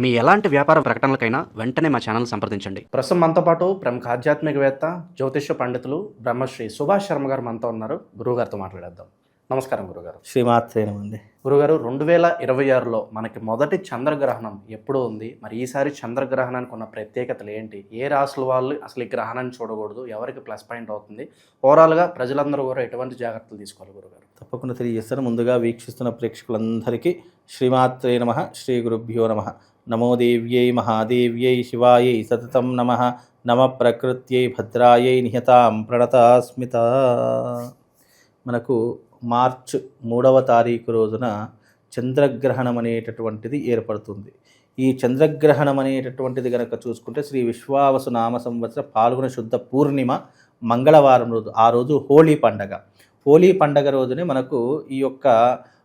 మీ ఎలాంటి వ్యాపార ప్రకటనలకైనా వెంటనే మా ఛానల్ సంప్రదించండి. ప్రస్తుతం మనతో పాటు ప్రముఖ ఆధ్యాత్మికవేత్త జ్యోతిష్య పండితులు బ్రహ్మశ్రీ సుభాష్ శర్మ గారు మనతో ఉన్నారు. గురువుగారితో మాట్లాడేద్దాం. నమస్కారం గురుగారు శ్రీమాత్రే నమండి గురుగారు రెండు వేల ఇరవై ఆరులో మనకి మొదటి చంద్రగ్రహణం ఎప్పుడు ఉంది? మరి ఈసారి చంద్రగ్రహణానికి ఉన్న ప్రత్యేకతలు ఏంటి? ఏ రాసుల వాళ్ళు అసలు ఈ గ్రహణాన్ని చూడకూడదు? ఎవరికి ప్లస్ పాయింట్ అవుతుంది? ఓవరాల్గా ప్రజలందరూ కూడా ఎటువంటి జాగ్రత్తలు తీసుకోవాలి గురుగారు తప్పకుండా తెలియజేస్తాను. ముందుగా వీక్షిస్తున్న ప్రేక్షకులందరికీ శ్రీమాత్రే నమ శ్రీ గురుభ్యో నమ. నమో దేవ్యై మహాదేవ్యై శివాయై సతతం నమ నమ ప్రకృత్యై భద్రాయై నిహతాం ప్రణతాస్మిత. మనకు మార్చ్ మూడవ తారీఖు రోజున చంద్రగ్రహణం అనేటటువంటిది ఏర్పడుతుంది. ఈ చంద్రగ్రహణం అనేటటువంటిది కనుక చూసుకుంటే శ్రీ విశ్వావసు నామ సంవత్సర పాల్గొన శుద్ధ పూర్ణిమ మంగళవారం రోజు ఆ రోజు హోలీ పండగ. హోలీ పండగ రోజునే మనకు ఈ యొక్క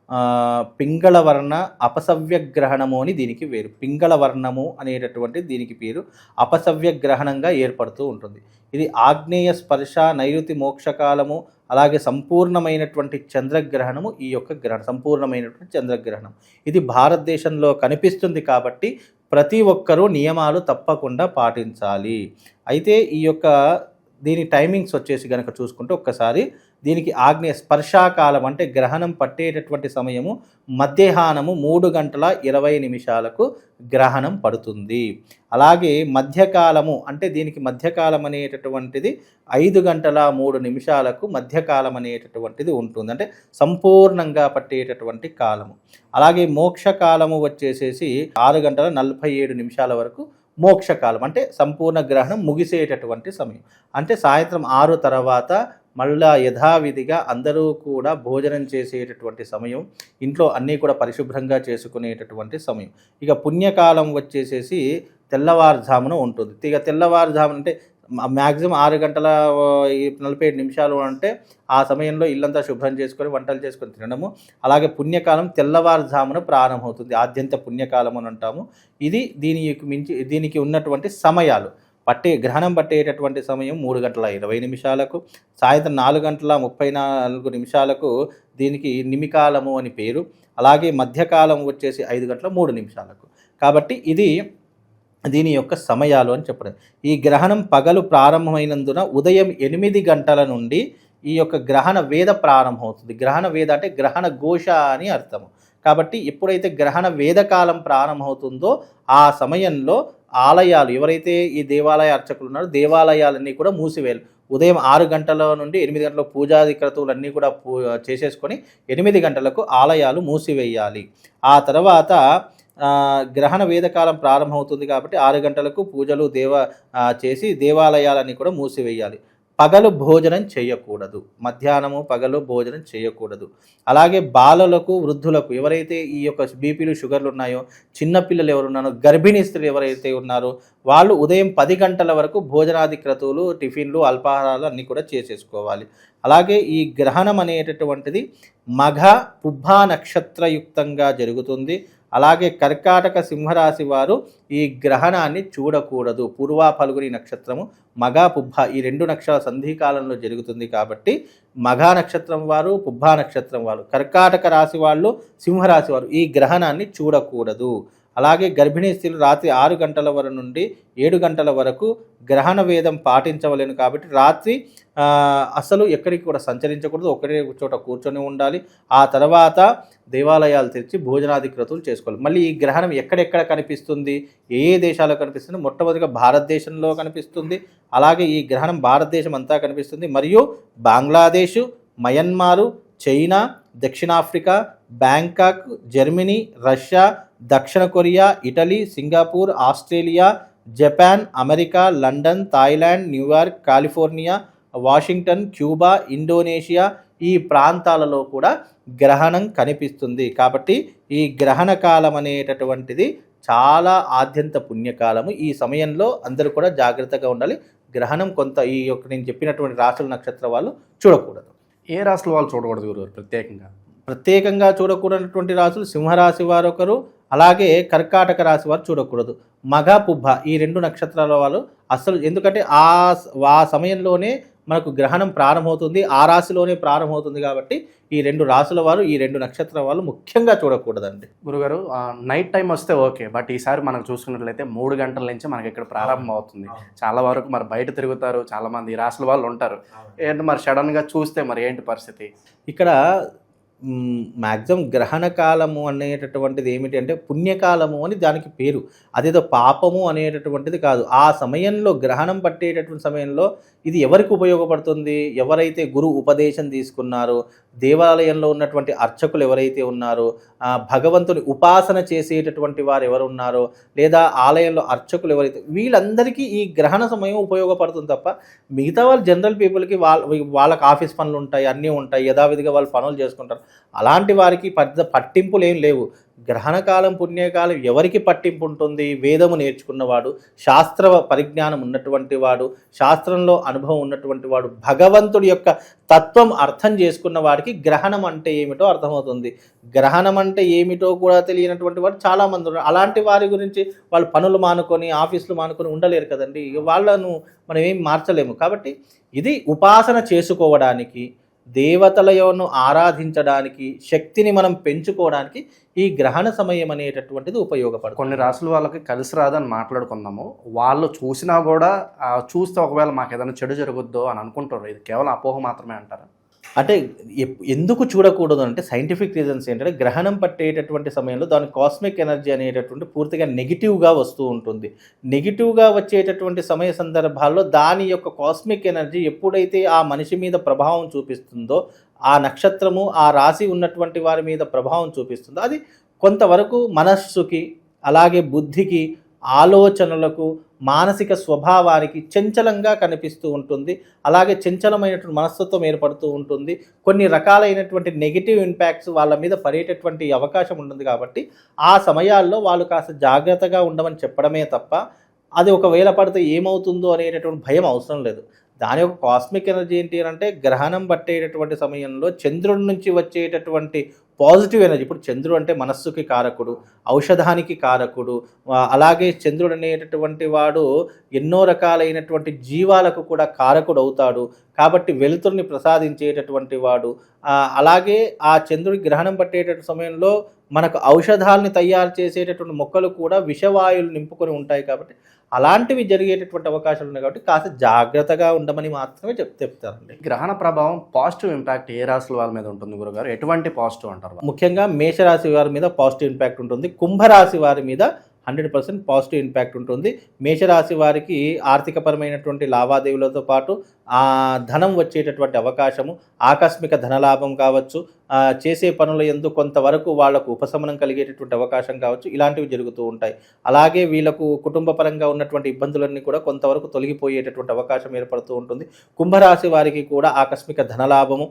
పింగళవర్ణ పింగళ వర్ణ అపసవ్య గ్రహణము అని దీనికి పేరు పింగళ వర్ణము అనేటటువంటి దీనికి పేరు అపసవ్య గ్రహణంగా ఏర్పడుతూ ఉంటుంది. ఇది ఆగ్నేయ స్పర్శ నైరుతి మోక్షకాలము అలాగే సంపూర్ణమైనటువంటి చంద్రగ్రహణము ఈ యొక్క గ్రహణం సంపూర్ణమైనటువంటి చంద్రగ్రహణం. ఇది భారతదేశంలో కనిపిస్తుంది కాబట్టి ప్రతి ఒక్కరూ నియమాలు తప్పకుండా పాటించాలి. అయితే ఈ యొక్క దీని టైమింగ్స్ వచ్చేసి కనుక చూసుకుంటే ఒక్కసారి దీనికి ఆగ్నేయ స్పర్శాకాలం అంటే గ్రహణం పట్టేటటువంటి సమయము మధ్యాహ్నము మూడు గంటల ఇరవై నిమిషాలకు గ్రహణం పడుతుంది. అలాగే మధ్యకాలము అంటే దీనికి మధ్యకాలం అనేటటువంటిది ఐదు గంటల మూడు నిమిషాలకు మధ్యకాలం అనేటటువంటిది ఉంటుంది. అంటే సంపూర్ణంగా పట్టేటటువంటి కాలము. అలాగే మోక్షకాలము వచ్చేసేసి ఆరు గంటల నలభై ఏడు నిమిషాల వరకు మోక్షకాలం అంటే సంపూర్ణ గ్రహణం ముగిసేటటువంటి సమయం. అంటే సాయంత్రం ఆరు తర్వాత మళ్ళా యథావిధిగా అందరూ కూడా భోజనం చేసేటటువంటి సమయం ఇంట్లో అన్నీ కూడా పరిశుభ్రంగా చేసుకునేటటువంటి సమయం. ఇక పుణ్యకాలం వచ్చేసేసి తెల్లవారుజామున ఉంటుంది. ఇక తెల్లవారుజామున అంటే మ్యాక్సిమం ఆరు గంటల నలభై ఏడు నిమిషాలు అంటే ఆ సమయంలో ఇల్లంతా శుభ్రం చేసుకొని వంటలు చేసుకొని తినడము. అలాగే పుణ్యకాలం తెల్లవారుజామున ప్రారంభమవుతుంది. ఆద్యంత పుణ్యకాలం అని అంటాము. ఇది దీనికి మించి దీనికి ఉన్నటువంటి సమయాలు. పట్టే గ్రహణం పట్టేటటువంటి సమయం మూడు గంటల ఇరవై నిమిషాలకు సాయంత్రం నాలుగు గంటల ముప్పై నాలుగు నిమిషాలకు దీనికి నిమికాలము అని పేరు. అలాగే మధ్యకాలం వచ్చేసి ఐదు గంటల మూడు నిమిషాలకు. కాబట్టి ఇది దీని యొక్క సమయాలు అని చెప్పడం. ఈ గ్రహణం పగలు ప్రారంభమైనందున ఉదయం ఎనిమిది గంటల నుండి ఈ యొక్క గ్రహణ వేద ప్రారంభమవుతుంది. గ్రహణ వేద అంటే గ్రహణ ఘోష అని అర్థము. కాబట్టి ఎప్పుడైతే గ్రహణ వేదకాలం ప్రారంభమవుతుందో ఆ సమయంలో ఆలయాలు ఎవరైతే ఈ దేవాలయ అర్చకులు ఉన్నారో దేవాలయాలన్నీ కూడా మూసివేయాలి. ఉదయం ఆరు గంటల నుండి ఎనిమిది గంటల పూజాది క్రతువులన్నీ కూడా పూ చేసేసుకొని ఎనిమిది గంటలకు ఆలయాలు మూసివేయాలి. ఆ తర్వాత గ్రహణ వేదకాలం ప్రారంభమవుతుంది కాబట్టి ఆరు గంటలకు పూజలు దేవ చేసి దేవాలయాలన్నీ కూడా మూసివేయాలి. పగలు భోజనం చేయకూడదు. మధ్యాహ్నము పగలు భోజనం చేయకూడదు. అలాగే బాలలకు వృద్ధులకు ఎవరైతే ఈ యొక్క బీపీలు షుగర్లు ఉన్నాయో చిన్నపిల్లలు ఎవరు ఉన్నారో గర్భిణీ స్త్రీలు ఎవరైతే ఉన్నారో వాళ్ళు ఉదయం పది గంటల వరకు భోజనాది క్రతువులు టిఫిన్లు అల్పాహారాలు అన్నీ కూడా చేసేసుకోవాలి. అలాగే ఈ గ్రహణం అనేటటువంటిది మఘ పుబ్బా నక్షత్రయుక్తంగా జరుగుతుంది. అలాగే కర్కాటక సింహరాశి వారు ఈ గ్రహణాన్ని చూడకూడదు. పూర్వ ఫలుగుని నక్షత్రము మగా పుబ్బ ఈ రెండు నక్షత్ర సంధికాలంలో జరుగుతుంది కాబట్టి మగా నక్షత్రం వారు పుబ్బా నక్షత్రం వారు కర్కాటక రాశి వాళ్ళు సింహరాశి వారు ఈ గ్రహణాన్ని చూడకూడదు. అలాగే గర్భిణీ స్త్రీలు రాత్రి ఆరు గంటల వరకు నుండి ఏడు గంటల వరకు గ్రహణ వేదం పాటించవలేను కాబట్టి రాత్రి అసలు ఎక్కడికి కూడా సంచరించకూడదు. ఒకటే చోట కూర్చొని ఉండాలి. ఆ తర్వాత దేవాలయాలు తెరిచి భోజనాది క్రతువులు చేసుకోవాలి. మళ్ళీ ఈ గ్రహణం ఎక్కడెక్కడ కనిపిస్తుంది? ఏ ఏ దేశాల్లో కనిపిస్తుంది? మొట్టమొదటిగా భారతదేశంలో కనిపిస్తుంది. అలాగే ఈ గ్రహణం భారతదేశం అంతా కనిపిస్తుంది. మరియు బంగ్లాదేశ్ మయన్మారు చైనా దక్షిణాఫ్రికా బ్యాంకాక్ జర్మనీ రష్యా దక్షిణ Korea Italy Singapore Australia Japan America London Thailand New York California Washington Cuba Indonesia ఈ ప్రాంతాలలో కూడా గ్రహణం కనిపిస్తుంది. కాబట్టి ఈ గ్రహణ కాలం అనేటటువంటిది చాలా ఆద్యంత పుణ్యకాలము. ఈ సమయంలో అందరూ కూడా జాగ్రత్తగా ఉండాలి. గ్రహణం కొంత ఈ యొక్క నేను చెప్పినటువంటి రాశుల నక్షత్ర వాళ్ళు చూడకూడదు. ఏ రాసుల వాళ్ళు చూడకూడదు గురుగారు? ప్రత్యేకంగా. ప్రత్యేకంగా చూడకూడనటువంటి రాశులు సింహరాశి వారు ఒకరు అలాగే కర్కాటక రాశి వారు చూడకూడదు. మగ పుబ్బ ఈ రెండు నక్షత్రాల వాళ్ళు అసలు ఎందుకంటే ఆ ఆ సమయంలోనే మనకు గ్రహణం ప్రారంభమవుతుంది. ఆ రాశిలోనే ప్రారంభమవుతుంది కాబట్టి ఈ రెండు రాసుల వారు ఈ రెండు నక్షత్రాల వాళ్ళు ముఖ్యంగా చూడకూడదండి. గురుగారు నైట్ టైం వస్తే ఓకే. బట్ ఈసారి మనకు చూసుకున్నట్లయితే మూడు గంటల నుంచి మనకి ఇక్కడ ప్రారంభం అవుతుంది చాలా వరకు మరి బయట తిరుగుతారు. చాలా మంది ఈ రాసుల వాళ్ళు ఉంటారు. ఏంటి మరి సడన్గా చూస్తే మరి ఏంటి పరిస్థితి? ఇక్కడ మ్యాక్సిమం గ్రహణ కాలము అనేటటువంటిది ఏమిటి అంటే పుణ్యకాలము అని దానికి పేరు. అదేదో పాపము అనేటటువంటిది కాదు. ఆ సమయంలో గ్రహణం పట్టేటటువంటి సమయంలో ఇది ఎవరికి ఉపయోగపడుతుంది? ఎవరైతే గురు ఉపదేశం తీసుకున్నారో దేవాలయంలో ఉన్నటువంటి అర్చకులు ఎవరైతే ఉన్నారో భగవంతుని ఉపాసన చేసేటటువంటి వారు ఎవరు ఉన్నారో లేదా ఆలయంలో అర్చకులు ఎవరైతే వీళ్ళందరికీ ఈ గ్రహణ సమయం ఉపయోగపడుతుంది తప్ప మిగతా వాళ్ళు జనరల్ పీపుల్కి వాళ్ళ వాళ్ళకి ఆఫీస్ పనులు ఉంటాయి అన్నీ ఉంటాయి యథావిధిగా వాళ్ళు పనులు చేసుకుంటారు. అలాంటి వారికి పెద్ద పట్టింపులు ఏం లేవు. గ్రహణకాలం పుణ్యకాలం ఎవరికి పట్టింపు ఉంటుంది? వేదము నేర్చుకున్నవాడు శాస్త్ర పరిజ్ఞానం ఉన్నటువంటి వాడు శాస్త్రంలో అనుభవం ఉన్నటువంటి వాడు భగవంతుడి యొక్క తత్వం అర్థం చేసుకున్న వాడికి గ్రహణం అంటే ఏమిటో అర్థమవుతుంది. గ్రహణం అంటే ఏమిటో కూడా తెలియనటువంటి వాడు చాలామంది ఉన్నారు. అలాంటి వారి గురించి వాళ్ళు పనులు మానుకొని ఆఫీసులు మానుకొని ఉండలేరు కదండి. వాళ్ళను మనం ఏం మార్చలేము. కాబట్టి ఇది ఉపాసన చేసుకోవడానికి దేవతలను ఆరాధించడానికి శక్తిని మనం పెంచుకోవడానికి ఈ గ్రహణ సమయం అనేటటువంటిది ఉపయోగపడుతుంది. కొన్ని రాసుల వాళ్ళకి కలిసి రాదని మాట్లాడుకుందాము. వాళ్ళు చూసినా కూడా చూస్తే ఒకవేళ మాకు ఏదైనా చెడు జరుగుద్దో అని అనుకుంటారు. ఇది కేవలం అపోహ మాత్రమే అంటారు? అంటే ఎందుకు చూడకూడదు అంటే సైంటిఫిక్ రీజన్స్ ఏంటంటే గ్రహణం పట్టేటటువంటి సమయంలో దాని కాస్మిక్ ఎనర్జీ అనేటటువంటి పూర్తిగా నెగిటివ్గా వస్తూ ఉంటుంది. నెగిటివ్గా వచ్చేటటువంటి సమయ సందర్భాల్లో దాని యొక్క కాస్మిక్ ఎనర్జీ ఎప్పుడైతే ఆ మనిషి మీద ప్రభావం చూపిస్తుందో ఆ నక్షత్రము ఆ రాశి ఉన్నటువంటి వారి మీద ప్రభావం చూపిస్తుందో అది కొంతవరకు మనస్సుకి అలాగే బుద్ధికి ఆలోచనలకు మానసిక స్వభావానికి చంచలంగా కనిపిస్తూ ఉంటుంది. అలాగే చంచలమైనటువంటి మనస్తత్వం ఏర్పడుతూ ఉంటుంది. కొన్ని రకాలైనటువంటి నెగిటివ్ ఇంపాక్ట్స్ వాళ్ళ మీద పడేటటువంటి అవకాశం ఉంటుంది కాబట్టి ఆ సమయాల్లో వాళ్ళు కాస్త జాగ్రత్తగా ఉండమని చెప్పడమే తప్ప అది ఒకవేళ పడితే ఏమవుతుందో అనేటటువంటి భయం అవసరం లేదు. దాని యొక్క కాస్మిక్ ఎనర్జీ ఏంటి అని అంటే గ్రహణం పట్టేటటువంటి సమయంలో చంద్రుడి నుంచి వచ్చేటటువంటి పాజిటివ్ ఎనర్జీ. ఇప్పుడు చంద్రుడు అంటే మనస్సుకి కారకుడు ఔషధానికి కారకుడు అలాగే చంద్రుడు అనేటటువంటి వాడు ఎన్నో రకాలైనటువంటి జీవాలకు కూడా కారకుడు అవుతాడు. కాబట్టి వెలుతురుని ప్రసాదించేటటువంటి వాడు. అలాగే ఆ చంద్రుడి గ్రహణం పట్టేటటువంటి సమయంలో మనకు ఔషధాలని తయారు చేసేటటువంటి మొక్కలు కూడా విషవాయువులు నింపుకొని ఉంటాయి కాబట్టి అలాంటివి జరిగేటటువంటి అవకాశాలు ఉన్నాయి కాబట్టి కాస్త జాగ్రత్తగా ఉండమని మాత్రమే చెప్ చెప్తారండి గ్రహణ ప్రభావం పాజిటివ్ ఇంపాక్ట్ ఏ రాసుల వాళ్ళ మీద ఉంటుంది గురుగారు? ఎటువంటి పాజిటివ్ అంటారు? అంటారు ముఖ్యంగా మేషరాశి వారి మీద పాజిటివ్ ఇంపాక్ట్ ఉంటుంది. కుంభరాశి వారి మీద హండ్రెడ్ పర్సెంట్ పాజిటివ్ ఇంపాక్ట్ ఉంటుంది. మేషరాశి వారికి ఆర్థికపరమైనటువంటి లావాదేవీలతో పాటు ఆ ధనం వచ్చేటటువంటి అవకాశము ఆకస్మిక ధనలాభం కావచ్చు చేసే పనుల ఎందు కొంతవరకు వాళ్ళకు ఉపశమనం కలిగేటటువంటి అవకాశం కావచ్చు. ఇలాంటివి జరుగుతూ ఉంటాయి. అలాగే వీళ్ళకు కుటుంబ పరంగా ఉన్నటువంటి ఇబ్బందులన్నీ కూడా కొంతవరకు తొలగిపోయేటటువంటి అవకాశం ఏర్పడుతూ ఉంటుంది. కుంభరాశి వారికి కూడా ఆకస్మిక ధనలాభము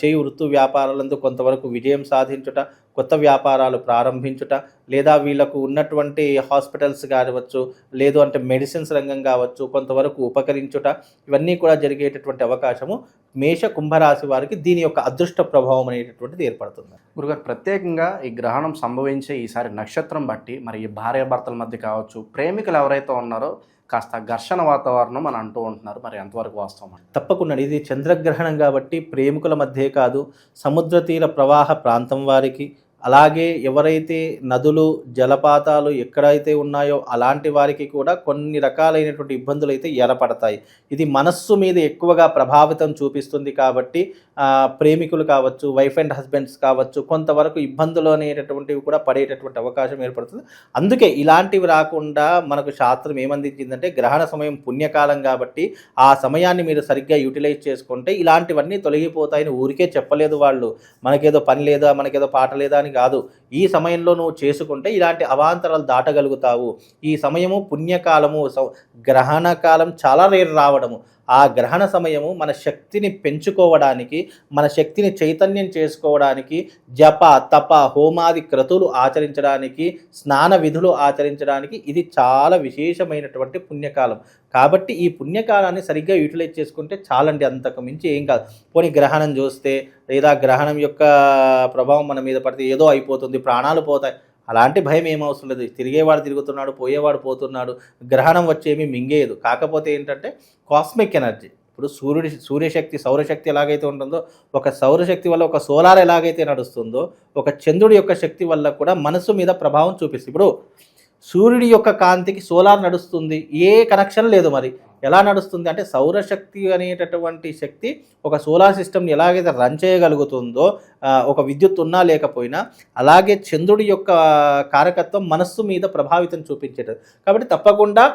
చేయి వృత్తు వ్యాపారాలందు కొంతవరకు విజయం సాధించుట కొత్త వ్యాపారాలు ప్రారంభించుట లేదా వీళ్ళకు ఉన్నటువంటి హాస్పిటల్స్ కావచ్చు లేదు అంటే మెడిసిన్స్ రంగం కావచ్చు కొంతవరకు ఉపకరించుట ఇవన్నీ కూడా జరిగేటటువంటి అవకాశము మేష కుంభరాశి వారికి దీని యొక్క అదృష్ట ప్రభావం అనేది అనేటటువంటిది ఏర్పడుతుంది. గురుగారు ప్రత్యేకంగా ఈ గ్రహణం సంభవించే ఈసారి నక్షత్రం బట్టి మరి ఈ భార్యాభర్తల మధ్య కావచ్చు ప్రేమికులు ఎవరైతే ఉన్నారో కాస్త ఘర్షణ వాతావరణం అని అంటూ ఉంటున్నారు. మరి ఎంతవరకు వాస్తవం తప్పకుండా ఇది చంద్రగ్రహణం కాబట్టి ప్రేమికుల మధ్యే కాదు సముద్ర తీర ప్రవాహ ప్రాంతం వారికి అలాగే ఎవరైతే నదులు జలపాతాలు ఎక్కడైతే ఉన్నాయో అలాంటి వారికి కూడా కొన్ని రకాలైనటువంటి ఇబ్బందులు అయితే ఏర్పడతాయి. ఇది మనస్సు మీద ఎక్కువగా ప్రభావితం చూపిస్తుంది కాబట్టి ప్రేమికులు కావచ్చు వైఫ్ అండ్ హస్బెండ్స్ కావచ్చు కొంతవరకు ఇబ్బందులు అనేటటువంటివి కూడా పడేటటువంటి అవకాశం ఏర్పడుతుంది. అందుకే ఇలాంటివి రాకుండా మనకు శాస్త్రం ఏమందించిందంటే గ్రహణ సమయం పుణ్యకాలం కాబట్టి ఆ సమయాన్ని మీరు సరిగ్గా యూటిలైజ్ చేసుకుంటే ఇలాంటివన్నీ తొలగిపోతాయని ఊరికే చెప్పలేదు వాళ్ళు. మనకేదో పని లేదా మనకేదో పాట లేదా అని కాదు. ఈ సమయంలో నువ్వు చేసుకుంటే ఇలాంటి అవాంతరాలు దాటగలుగుతావు. ఈ సమయము పుణ్యకాలము గ్రహణ కాలం చాలా రేరు రావడము. ఆ గ్రహణ సమయము మన శక్తిని పెంచుకోవడానికి మన శక్తిని చైతన్యం చేసుకోవడానికి జప తప హోమాది క్రతువులు ఆచరించడానికి స్నాన విధులు ఆచరించడానికి ఇది చాలా విశేషమైనటువంటి పుణ్యకాలం. కాబట్టి ఈ పుణ్యకాలాన్ని సరిగ్గా యూటిలైజ్ చేసుకుంటే చాలండి అంతకు మించి ఏం కాదు. పోనీ గ్రహణం చూస్తే లేదా గ్రహణం యొక్క ప్రభావం మన మీద పడితే ఏదో అయిపోతుంది ప్రాణాలు పోతాయి. అలాంటి భయం ఏమవసరం లేదు. తిరిగేవాడు తిరుగుతున్నాడు పోయేవాడు పోతున్నాడు గ్రహణం వచ్చేమి మింగేయదు. కాకపోతే ఏంటంటే కాస్మిక్ ఎనర్జీ ఇప్పుడు సూర్యుడి సూర్యశక్తి సౌరశక్తి ఎలాగైతే ఉంటుందో ఒక సౌరశక్తి వల్ల ఒక సోలార్ ఎలాగైతే నడుస్తుందో ఒక చంద్రుడి యొక్క శక్తి వల్ల కూడా మనసు మీద ప్రభావం చూపిస్తుంది. ఇప్పుడు సూర్యుడి యొక్క కాంతికి సోలార్ నడుస్తుంది. ఏ కనెక్షన్ లేదు మరి. ఎలా నడుస్తుంది? అంటే సౌరశక్తి అనేటటువంటి శక్తి ఒక సోలార్ సిస్టమ్ని ఎలాగైతే రన్ చేయగలుగుతుందో ఒక విద్యుత్ ఉన్నా లేకపోయినా అలాగే చంద్రుడి యొక్క కారకత్వం మనస్సు మీద ప్రభావితం చూపించేటది కాబట్టి తప్పకుండా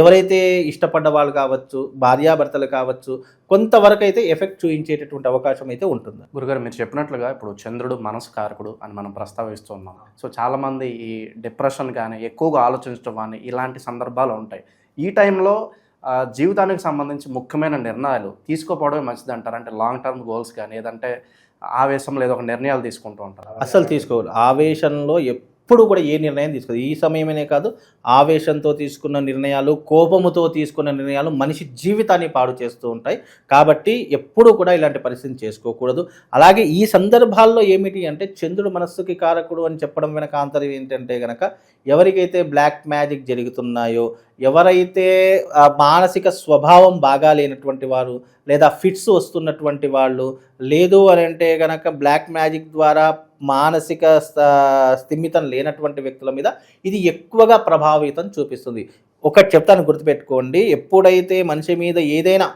ఎవరైతే ఇష్టపడ్డ వాళ్ళు కావచ్చు భార్యాభర్తలు కావచ్చు కొంతవరకు అయితే ఎఫెక్ట్ చూపించేటటువంటి అవకాశం అయితే ఉంటుంది. గురుగారు మీరు చెప్పినట్లుగా ఇప్పుడు చంద్రుడు మనసు కారకుడు అని మనం ప్రస్తావిస్తున్నాం. సో చాలామంది ఈ డిప్రెషన్ కానీ ఎక్కువగా ఆలోచించడం కానీ ఇలాంటి సందర్భాలు ఉంటాయి. ఈ టైంలో జీవితానికి సంబంధించి ముఖ్యమైన నిర్ణయాలు తీసుకోపోవడమే మంచిది అంటారు? అంటే లాంగ్ టర్మ్ గోల్స్ కానీ ఏదంటే ఆవేశంలో ఏదో ఒక నిర్ణయాలు తీసుకుంటూ ఉంటారు? అస్సలు తీసుకోవాలి. ఆవేశంలో ఎప్పుడు కూడా ఏ నిర్ణయం తీసుకోదు. ఈ సమయమనే కాదు ఆవేశంతో తీసుకున్న నిర్ణయాలు కోపముతో తీసుకున్న నిర్ణయాలు మనిషి జీవితాన్ని పాడు చేస్తూ ఉంటాయి. కాబట్టి ఎప్పుడు కూడా ఇలాంటి పరిస్థితిని చేసుకోకూడదు. అలాగే ఈ సందర్భాల్లో ఏమిటి అంటే చంద్రుడు మనస్సుకి కారకుడు అని చెప్పడం వెనక ఆంతర్యం ఏంటంటే కనుక ఎవరికైతే బ్లాక్ మ్యాజిక్ జరుగుతున్నాయో ఎవరైతే మానసిక స్వభావం బాగా లేనటువంటి వారు లేదా ఫిట్స్ వస్తున్నటువంటి వాళ్ళు లేదు అని అంటే కనుక బ్లాక్ మ్యాజిక్ ద్వారా మానసిక స్థ- స్థిమితం లేనటువంటి వ్యక్తుల మీద ఇది ఎక్కువగా ప్రభావితం చూపిస్తుంది. ఒకటి చెప్తాను గుర్తుపెట్టుకోండి. ఎప్పుడైతే మనిషి మీద ఏదైనా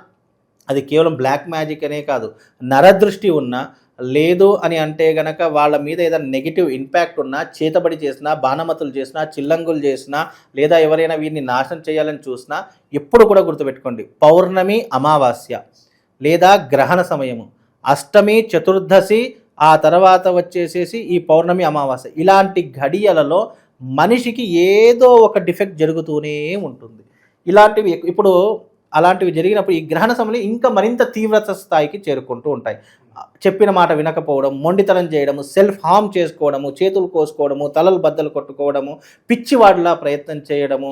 అది కేవలం బ్లాక్ మ్యాజిక్ అనే కాదు నరదృష్టి ఉన్నా లేదు అని అంటే గనక వాళ్ళ మీద ఏదైనా నెగిటివ్ ఇంపాక్ట్ ఉన్నా చేతబడి చేసినా బాణమతులు చేసినా చిల్లంగులు చేసినా లేదా ఎవరైనా వీరిని నాశనం చేయాలని చూసినా ఎప్పుడు కూడా గుర్తుపెట్టుకోండి. పౌర్ణమి అమావాస్య లేదా గ్రహణ సమయము. అష్టమి చతుర్దశి ఆ తర్వాత వచ్చేసేసి ఈ పౌర్ణమి అమావాస్య. ఇలాంటి ఘడియలలో మనిషికి ఏదో ఒక డిఫెక్ట్ జరుగుతూనే ఉంటుంది. ఇలాంటివి ఇప్పుడు అలాంటివి జరిగినప్పుడు ఈ గ్రహణ సమయంలో ఇంకా మరింత తీవ్రత స్థాయికి చేరుకుంటూ ఉంటాయి. చెప్పిన మాట వినకపోవడం మొండితనం చేయడము సెల్ఫ్ హామ్ చేసుకోవడము చేతులు కోసుకోవడము తలలు బద్దలు కొట్టుకోవడము పిచ్చివాడిలా ప్రయత్నం చేయడము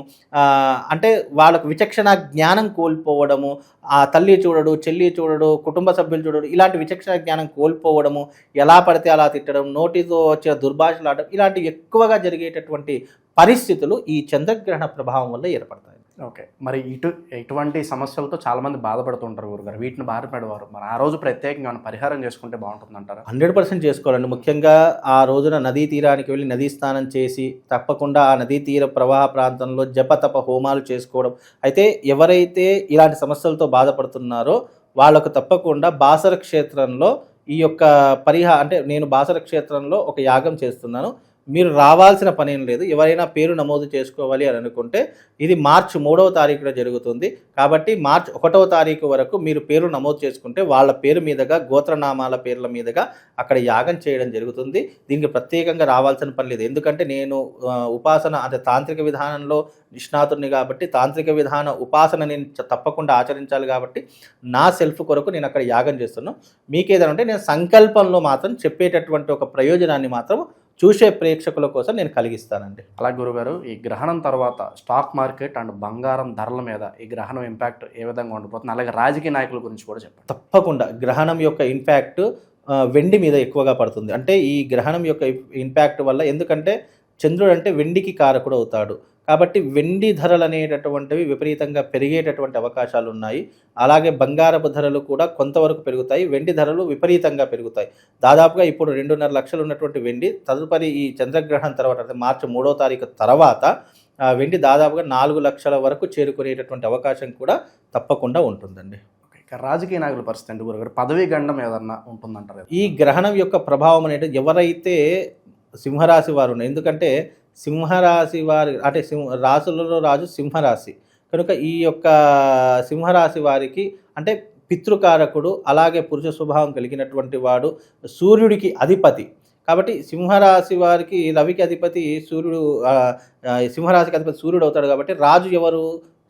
అంటే వాళ్ళకు విచక్షణ జ్ఞానం కోల్పోవడము ఆ తల్లి చూడడు చెల్లి చూడడు కుటుంబ సభ్యులు చూడడు ఇలాంటి విచక్షణ జ్ఞానం కోల్పోవడము ఎలా పడితే అలా తిట్టడం నోటితో వచ్చే దుర్భాషలాడడం ఇలాంటివి ఎక్కువగా జరిగేటటువంటి పరిస్థితులు ఈ చంద్రగ్రహణ ప్రభావం వల్ల ఏర్పడతాయి. ఓకే. మరి ఇటు ఇటువంటి సమస్యలతో చాలా మంది బాధపడుతుంటారు గురుగారు. వీటిని బాధపడేవారు మరి ఆ రోజు ప్రత్యేకంగా మనం పరిహారం చేసుకుంటే బాగుంటుంది అంటారు హండ్రెడ్ పర్సెంట్ చేసుకోవాలండి. ముఖ్యంగా ఆ రోజున నదీ తీరానికి వెళ్ళి నదీ స్నానం చేసి తప్పకుండా ఆ నదీ తీర ప్రవాహ ప్రాంతంలో జపతప హోమాలు చేసుకోవడం. అయితే ఎవరైతే ఇలాంటి సమస్యలతో బాధపడుతున్నారో వాళ్ళకు తప్పకుండా బాసర క్షేత్రంలో ఈ యొక్క పరిహా అంటే నేను బాసర క్షేత్రంలో ఒక యాగం చేస్తున్నాను. మీరు రావాల్సిన పని ఏం లేదు. ఎవరైనా పేరు నమోదు చేసుకోవాలి అని అనుకుంటే ఇది మార్చి మూడవ తారీఖున జరుగుతుంది. కాబట్టి మార్చి ఒకటవ తారీఖు వరకు మీరు పేరు నమోదు చేసుకుంటే వాళ్ళ పేరు మీదుగా గోత్రనామాల పేర్ల మీదుగా అక్కడ యాగం చేయడం జరుగుతుంది. దీనికి ప్రత్యేకంగా రావాల్సిన పని లేదు. ఎందుకంటే నేను ఉపాసన అంటే తాంత్రిక విధానంలో నిష్ణాతుడిని కాబట్టి తాంత్రిక విధాన ఉపాసన నేను చ- తప్పకుండా ఆచరించాలి కాబట్టి నా సెల్ఫ్ కొరకు నేను అక్కడ యాగం చేస్తున్నాను. మీకేదైనా ఉంటే నేను సంకల్పంలో మాత్రం చెప్పేటటువంటి ఒక ప్రయోజనాన్ని మాత్రం చూసే ప్రేక్షకుల కోసం నేను కలిగిస్తానండి. అలా గురుగారు ఈ గ్రహణం తర్వాత స్టాక్ మార్కెట్ అండ్ బంగారం ధరల మీద ఈ గ్రహణం ఇంపాక్ట్ ఏ విధంగా ఉండిపోతుంది? అలాగే రాజకీయ నాయకుల గురించి కూడా చెప్పండి. తప్పకుండా. గ్రహణం యొక్క ఇంపాక్ట్ వెండి మీద ఎక్కువగా పడుతుంది. అంటే ఈ గ్రహణం యొక్క ఇంపాక్ట్ వల్ల ఎందుకంటే చంద్రుడు అంటే వెండికి కారకుడు అవుతాడు. కాబట్టి వెండి ధరలు అనేటటువంటివి విపరీతంగా పెరిగేటటువంటి అవకాశాలు ఉన్నాయి అలాగే బంగారపు ధరలు కూడా కొంతవరకు పెరుగుతాయి. వెండి ధరలు విపరీతంగా పెరుగుతాయి. దాదాపుగా ఇప్పుడు రెండున్నర లక్షలు ఉన్నటువంటి వెండి తదుపరి ఈ చంద్రగ్రహణం తర్వాత అంటే మార్చి మూడో తారీఖు తర్వాత వెండి దాదాపుగా నాలుగు లక్షల వరకు చేరుకునేటటువంటి అవకాశం కూడా తప్పకుండా ఉంటుందండి. రాజకీయ నాయకుల పరిస్థితి అండి గురుగారు పదవీ గండం ఏదన్నా ఉంటుందంటారు ఈ గ్రహణం యొక్క ప్రభావం అనేది ఎవరైతే సింహరాశి వారు ఉన్నారు ఎందుకంటే సింహరాశి వారి అంటే సింహ రాశులలో రాజు సింహరాశి. కనుక ఈ యొక్క సింహరాశి వారికి అంటే పితృకారకుడు అలాగే పురుష స్వభావం కలిగినటువంటి వాడు సూర్యుడికి అధిపతి. కాబట్టి సింహరాశి వారికి రవికి అధిపతి సూర్యుడు సింహరాశికి అధిపతి సూర్యుడు అవుతాడు కాబట్టి రాజు ఎవరు?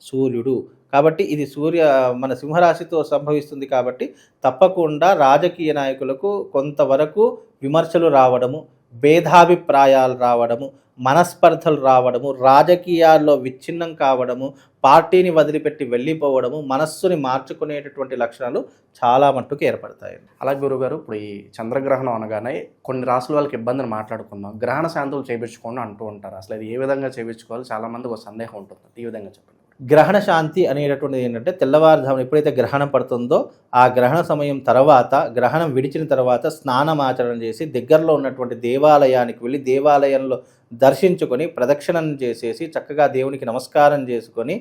సూర్యుడు. కాబట్టి ఇది సూర్య మన సింహరాశితో సంభవిస్తుంది కాబట్టి తప్పకుండా రాజకీయ నాయకులకు కొంతవరకు విమర్శలు రావడము భేదాభిప్రాయాలు రావడము మనస్పర్ధలు రావడము రాజకీయాల్లో విచ్ఛిన్నం కావడము పార్టీని వదిలిపెట్టి వెళ్ళిపోవడము మనస్సుని మార్చుకునేటటువంటి లక్షణాలు చాలా మట్టుకు ఏర్పడతాయి. అలాగే గురుగారు ఇప్పుడు ఈ చంద్రగ్రహణం అనగానే కొన్ని రాసుల వాళ్ళకి ఇబ్బందిని మాట్లాడుకుందాం. గ్రహణ శాంతులు చేయించుకోండి అంటూ ఉంటారు. అసలు అది ఏ విధంగా చేయించుకోవాలి చాలామందికి ఒక సందేహం ఉంటుంది. ఈ విధంగా చెప్పండి. గ్రహణ శాంతి అనేటటువంటిది ఏంటంటే తెల్లవారుజామున ఎప్పుడైతే గ్రహణం పడుతుందో ఆ గ్రహణ సమయం తర్వాత గ్రహణం విడిచిన తర్వాత స్నానం ఆచరణ చేసి దగ్గరలో ఉన్నటువంటి దేవాలయానికి వెళ్ళి దేవాలయంలో దర్శించుకొని ప్రదక్షిణం చేసేసి చక్కగా దేవునికి నమస్కారం చేసుకొని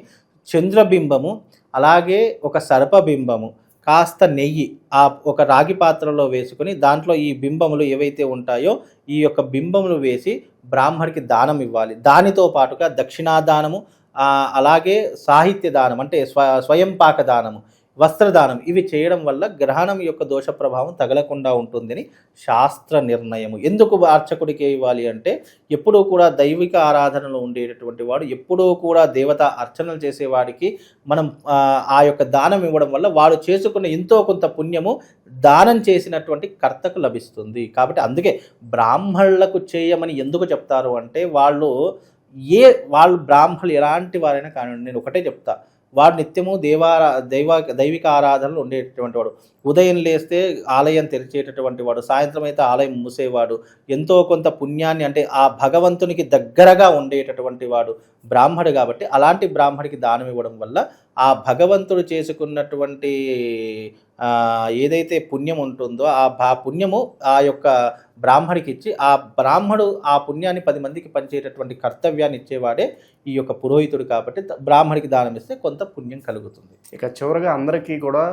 చంద్రబింబము అలాగే ఒక సర్పబింబము కాస్త నెయ్యి ఆ ఒక రాగి పాత్రలో వేసుకొని దాంట్లో ఈ బింబములు ఏవైతే ఉంటాయో ఈ యొక్క బింబములు వేసి బ్రాహ్మడికి దానం ఇవ్వాలి. దానితో పాటుగా దక్షిణాదానము అలాగే సాహిత్య దానం అంటే స్వ స్వయంపాక దానము వస్త్రదానం ఇవి చేయడం వల్ల గ్రహణం యొక్క దోష ప్రభావం తగలకుండా ఉంటుందని శాస్త్ర నిర్ణయము. ఎందుకు అర్చకుడికి ఇవ్వాలి అంటే ఎప్పుడూ కూడా దైవిక ఆరాధనలో ఉండేటటువంటి వాడు ఎప్పుడూ కూడా దేవత అర్చనలు చేసేవాడికి మనం ఆ, ఆ యొక్క దానం ఇవ్వడం వల్ల వాడు చేసుకున్న ఎంతో కొంత పుణ్యము దానం చేసినటువంటి కర్తకు లభిస్తుంది. కాబట్టి అందుకే బ్రాహ్మణులకు చేయమని ఎందుకు చెప్తారు అంటే వాళ్ళు ఏ వాళ్ళు బ్రాహ్మణులు ఎలాంటి వారైనా కానివ్వండి నేను ఒకటే చెప్తా. వాడు నిత్యము దేవారా దైవ దైవిక ఆరాధనలు ఉండేటటువంటి వాడు. ఉదయం లేస్తే ఆలయం తెరిచేటటువంటి వాడు సాయంత్రం అయితే ఆలయం మూసేవాడు ఎంతో కొంత పుణ్యాన్ని అంటే ఆ భగవంతునికి దగ్గరగా ఉండేటటువంటి వాడు బ్రాహ్మడు కాబట్టి అలాంటి బ్రాహ్మడికి దానం ఇవ్వడం వల్ల ఆ భగవంతుడు చేసుకున్నటువంటి ఏదైతే పుణ్యం ఉంటుందో ఆ భా- పుణ్యము ఆ యొక్క బ్రాహ్మడికి ఇచ్చి ఆ బ్రాహ్మడు ఆ పుణ్యాన్ని పది మందికి పంచేటటువంటి కర్తవ్యాన్ని ఇచ్చేవాడే ఈ యొక్క పురోహితుడు కాబట్టి బ్రాహ్మడికి దానం ఇస్తే కొంత పుణ్యం కలుగుతుంది. ఇక చివరిగా అందరికీ కూడా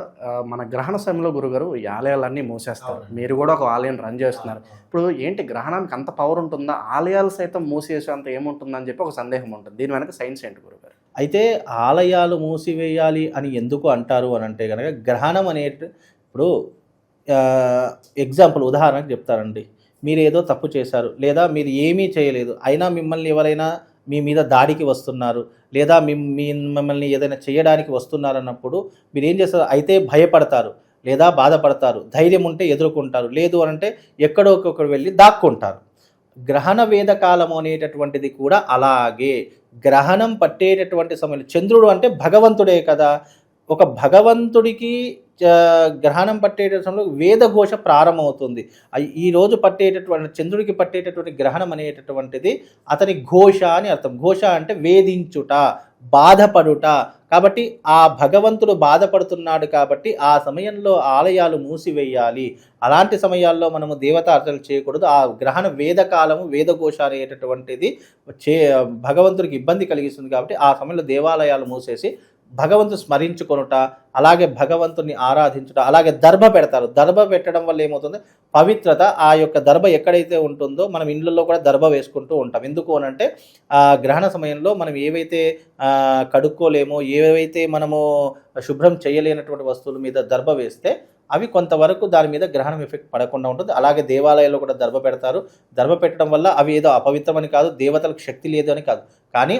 మన గ్రహణ సమయంలో గురుగారు ఈ ఆలయాలన్నీ మూసేస్తారు. మీరు కూడా ఒక ఆలయం రన్ చేస్తున్నారు. ఇప్పుడు ఏంటి గ్రహణానికి అంత పవర్ ఉంటుందా? ఆలయాలు సైతం మూసేసేంత ఏముంటుందని చెప్పి ఒక సందేహం ఉంటుంది. దీని వెనక సైన్స్ ఏంటి గురుగారు? అయితే ఆలయాలు మూసివేయాలి అని ఎందుకు అంటారు అని అంటే కనుక గ్రహణం అనే ఇప్పుడు ఎగ్జాంపుల్ ఉదాహరణకు చెప్తారండి. మీరు ఏదో తప్పు చేశారు లేదా మీరు ఏమీ చేయలేదు అయినా మిమ్మల్ని ఎవరైనా మీ మీద దాడికి వస్తున్నారు లేదా మీ మిమ్మల్ని ఏదైనా చేయడానికి వస్తున్నారన్నప్పుడు మీరు ఏం చేస్తారు? అయితే భయపడతారు లేదా బాధపడతారు ధైర్యం ఉంటే ఎదుర్కొంటారు లేదు అని అంటే ఎక్కడో ఒక్కొక్కరు వెళ్ళి దాక్కుంటారు. గ్రహణ వేద కాలం అనేటటువంటిది కూడా అలాగే. గ్రహణం పట్టేటటువంటి సమయంలో చంద్రుడు అంటే భగవంతుడే కదా. ఒక భగవంతుడికి గ్రహణం పట్టేట సమయంలో వేదఘోష ప్రారంభమవుతుంది. అయి- ఈ రోజు పట్టేటటువంటి చంద్రుడికి పట్టేటటువంటి గ్రహణం అనేటటువంటిది అతని ఘోష అని అర్థం. ఘోష అంటే వేధించుట బాధపడుట కాబట్టి ఆ భగవంతుడు బాధపడుతున్నాడు కాబట్టి ఆ సమయంలో ఆలయాలు మూసివేయాలి. అలాంటి సమయాల్లో మనము దేవతార్చనలు చేయకూడదు. ఆ గ్రహణ వేదకాలము వేదఘోష అనేటటువంటిది చే భగవంతుడికి ఇబ్బంది కలిగిస్తుంది కాబట్టి ఆ సమయంలో దేవాలయాలు మూసేసి భగవంతు స్మరించుకొనుట అలాగే భగవంతుని ఆరాధించుట అలాగే దర్భ పెడతారు. దర్భ పెట్టడం వల్ల ఏమవుతుంది? పవిత్రత ఆ యొక్క దర్భ ఎక్కడైతే ఉంటుందో మనం ఇండ్లలో కూడా దర్భ వేసుకుంటూ ఉంటాం. ఎందుకు అనంటే ఆ గ్రహణ సమయంలో మనం ఏవైతే కడుక్కోలేమో ఏవైతే మనము శుభ్రం చేయలేనటువంటి వస్తువుల మీద దర్భ వేస్తే అవి కొంతవరకు దాని మీద గ్రహణం ఎఫెక్ట్ పడకుండా ఉంటుంది. అలాగే దేవాలయాల్లో కూడా దర్భ పెడతారు. దర్భ పెట్టడం వల్ల అవి ఏదో అపవిత్రమని కాదు దేవతలకు శక్తి లేదు అని కాదు. కానీ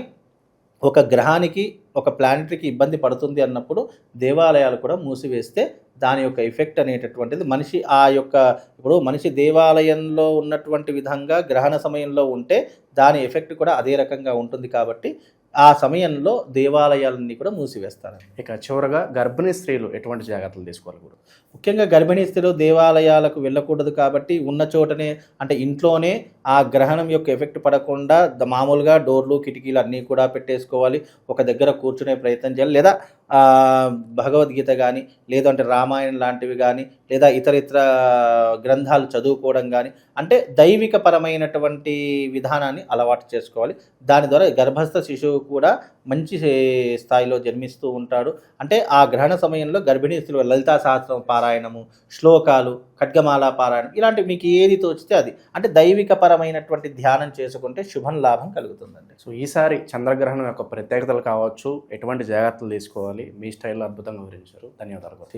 ఒక గ్రహానికి ఒక ప్లానెటరీకి ఇబ్బంది పడుతుంది అన్నప్పుడు దేవాలయాలు కూడా మూసివేస్తే దాని యొక్క ఎఫెక్ట్ అనేటటువంటిది మనిషి ఆ యొక్క ఇప్పుడు మనిషి దేవాలయంలో ఉన్నటువంటి విధంగా గ్రహణ సమయంలో ఉంటే దాని ఎఫెక్ట్ కూడా అదే రకంగా ఉంటుంది కాబట్టి ఆ సమయంలో దేవాలయాలన్నీ కూడా మూసివేస్తారు ఇక చివరగా గర్భిణీ స్త్రీలు ఎటువంటి జాగ్రత్తలు తీసుకోవాలి గురు ముఖ్యంగా గర్భిణీ స్త్రీలు దేవాలయాలకు వెళ్ళకూడదు కాబట్టి ఉన్న చోటనే అంటే ఇంట్లోనే ఆ గ్రహణం యొక్క ఎఫెక్ట్ పడకుండా మామూలుగా డోర్లు కిటికీలు అన్నీ కూడా పెట్టేసుకోవాలి. ఒక దగ్గర కూర్చునే ప్రయత్నం చేయాలి. లేదా భగవద్గీత కానీ లేదంటే రామాయణం లాంటివి కానీ లేదా ఇతర ఇతర గ్రంథాలు చదువుకోవడం కానీ అంటే దైవిక పరమైనటువంటి విధానాన్ని అలవాటు చేసుకోవాలి. దాని ద్వారా గర్భస్థ శిశువు కూడా మంచి స్థాయిలో జన్మిస్తూ ఉంటాడు. అంటే ఆ గ్రహణ సమయంలో గర్భిణీ స్త్రీలు లలితా సహస్రం పారాయణము శ్లోకాలు ఖడ్గమాల పారాయణం ఇలాంటివి మీకు ఏది తోచితే అది. అంటే దైవిక పరమైనటువంటి ధ్యానం చేసుకుంటే శుభం లాభం కలుగుతుందండి. సో ఈసారి చంద్రగ్రహణం యొక్క ప్రత్యేకతలు కావచ్చు ఎటువంటి జాగ్రత్తలు తీసుకోవాలి మీ స్టైల్లో అద్భుతంగా వివరించారు ధన్యవాదాలు గురు.